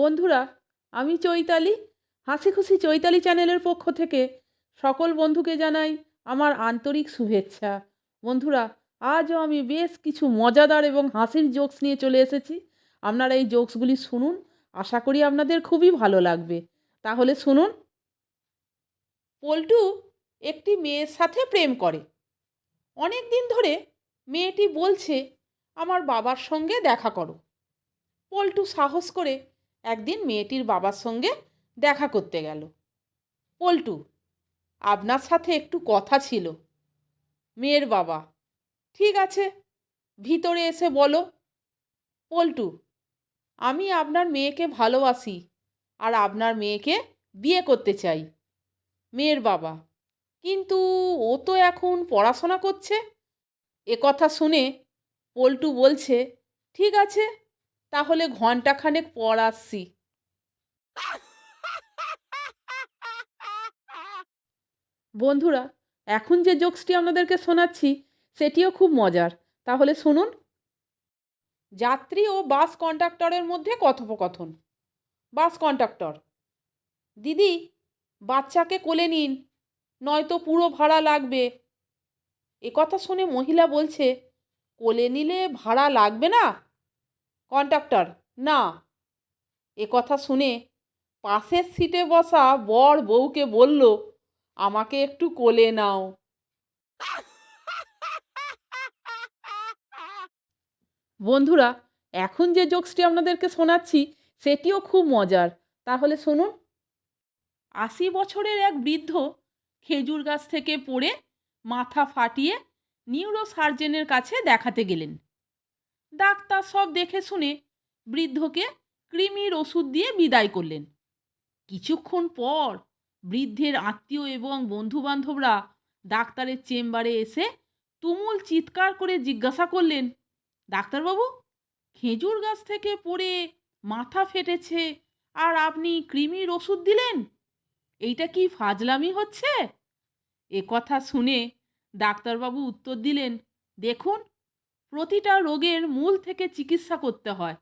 বন্ধুরা, আমি চৈতালি। হাসি খুশি চৈতালি চ্যানেলের পক্ষ থেকে সকল বন্ধুকে জানাই আমার আন্তরিক শুভেচ্ছা। বন্ধুরা, আজও আমি বেশ কিছু মজাদার এবং হাসির জোকস নিয়ে চলে এসেছি। আপনারা এই জোকসগুলি শুনুন, আশা করি আপনাদের খুবই ভালো লাগবে। তাহলে শুনুন। পল্টু একটি মেয়ের সাথে প্রেম করে। অনেক দিন ধরে মেয়েটি বলছে, আমার বাবার সঙ্গে দেখা করো। পল্টু সাহস করে একদিন মেয়েটির বাবার সঙ্গে দেখা করতে গেল। পল্টু, আপনার সাথে একটু কথা ছিল। মেয়ের বাবা, ঠিক আছে, ভিতরে এসে বলো। পল্টু, আমি আপনার মেয়েকে ভালোবাসি আর আপনার মেয়েকে বিয়ে করতে চাই। মেয়ের বাবা, কিন্তু ও তো এখন পড়াশোনা করছে। এ কথা শুনে পল্টু বলছে, ঠিক আছে তাহলে ঘন্টাখানেক পর আসছি। বন্ধুরা, এখন যে জোকসটি আপনাদেরকে শোনাচ্ছি, সেটিও খুব মজার। তাহলে শুনুন। যাত্রী ও বাস কন্ডাক্টরের মধ্যে কথোপকথন। বাস কন্ডাক্টর দিদি, বাচ্চাকে কোলে নিন, নয়তো পুরো ভাড়া লাগবে। এ কথা শুনে মহিলা বলছে, কোলে নিলে ভাড়া লাগবে না? কন্ডাক্টর, না। এ কথা শুনে পাশের সিটে বসা বর বউকে বলল, আমাকে একটু কোলে নাও। বন্ধুরা, এখন যে জোকসটি আপনাদেরকে শোনাচ্ছি, সেটিও খুব মজার। তাহলে শুনুন। আশি বছরের এক বৃদ্ধ খেজুর গাছ থেকে পড়ে মাথা ফাটিয়ে নিউরো সার্জেনের কাছে দেখাতে গেলেন। ডাক্তার সব দেখে শুনে বৃদ্ধকে কৃমির ওষুধ দিয়ে বিদায় করলেন। কিছুক্ষণ পর বৃদ্ধের আত্মীয় এবং বন্ধুবান্ধবরা ডাক্তারের চেম্বারে এসে তুমুল চিৎকার করে জিজ্ঞাসা করলেন, ডাক্তারবাবু, খেজুর গাছ থেকে পড়ে মাথা ফেটেছে আর আপনি কৃমির ওষুধ দিলেন? এইটা কি ফাজলামি হচ্ছে? এ কথা শুনে ডাক্তারবাবু উত্তর দিলেন, দেখুন প্রতিটা রোগের মূল থেকে চিকিৎসা করতে হয়।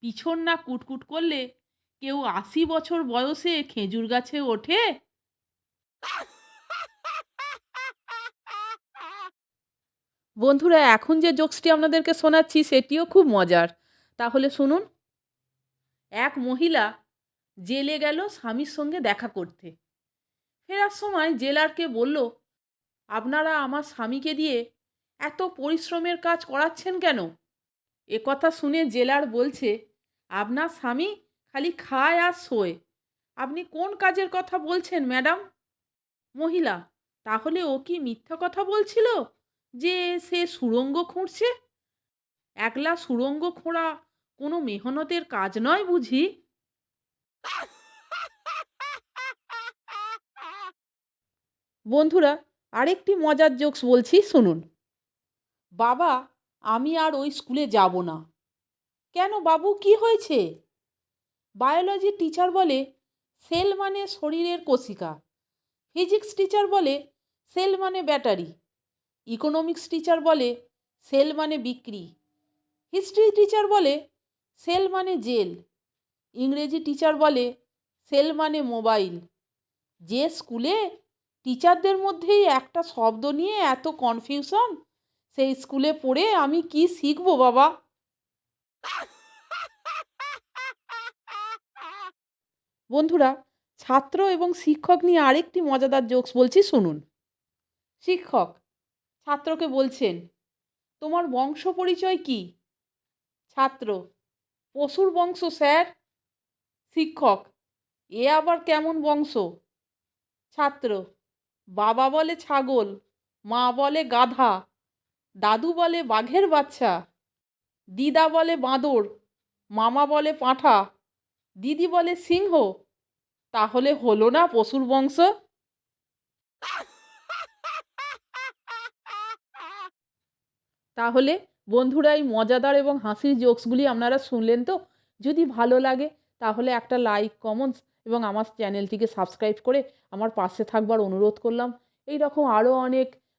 পিছন না কুটকুট করলে কেউ আশি বছর বয়সে খেজুর গাছে ওঠে? বন্ধুরা, এখন যে জোকসটি আপনাদেরকে শোনাচ্ছি, সেটিও খুব মজার। তাহলে শুনুন। এক মহিলা জেলে গেল স্বামীর সঙ্গে দেখা করতে। ফেরার সময় জেলারকে বলল, আপনারা আমার স্বামীকে দিয়ে এত পরিশ্রমের কাজ করাচ্ছেন কেন? এ কথা শুনে জেলার বলছে, আপনার স্বামী খালি খায় আর শোয়। আপনি কোন কাজের কথা বলছেন, ম্যাডাম? মহিলা, তাহলে ও কি মিথ্যা কথা বলছিল যে সে সুড়ঙ্গ খুঁড়ছে? একলা সুড়ঙ্গ খোঁড়া কোনো মেহনতের কাজ নয় বুঝি? বন্ধুরা, আরেকটি মজার জোকস বলছি, শুনুন। বাবা, আমি আর ওই স্কুলে যাব না। কেন বাবু, কি হয়েছে? বায়োলজি টিচার বলে, সেল মানে শরীরের কোশিকা ফিজিক্স টিচার বলে, সেল মানে ব্যাটারি। ইকোনমিক্স টিচার বলে, সেল মানে বিক্রি। হিস্ট্রি টিচার বলে, সেল মানে জেল। ইংরেজি টিচার বলে, সেল মানে মোবাইল। যে স্কুলে টিচারদের মধ্যেই একটা শব্দ নিয়ে এত কনফিউশন সেই স্কুলে পড়ে আমি কি শিখব বাবা? বন্ধুরা, ছাত্র এবং শিক্ষক নিয়ে আরেকটি মজাদার জোকস বলছি, শুনুন। শিক্ষক, ছাত্রকে বলছেন, তোমার বংশ পরিচয় কি? ছাত্র, পশুর বংশ, স্যার। শিক্ষক, এ আবার কেমন বংশ? ছাত্র, বাবা বলে ছাগল, মা বলে গাধা। দাদু বলে বাঘের বাচ্চা, দিদা বলে বাঁদর, মামা বলে পাঁঠা, দিদি বলে সিংহ, তাহলে হলো না পশুর বংশ? তাহলে বন্ধুরা, এই মজাদার এবং হাসির জোকসগুলি আপনারা শুনলেন তো? যদি ভালো লাগে, তাহলে একটা লাইক, কমেন্টস এবং আমার চ্যানেলটিকে সাবস্ক্রাইব করে আমার পাশে থাকবার অনুরোধ করলাম। এই রকম আরও অনেক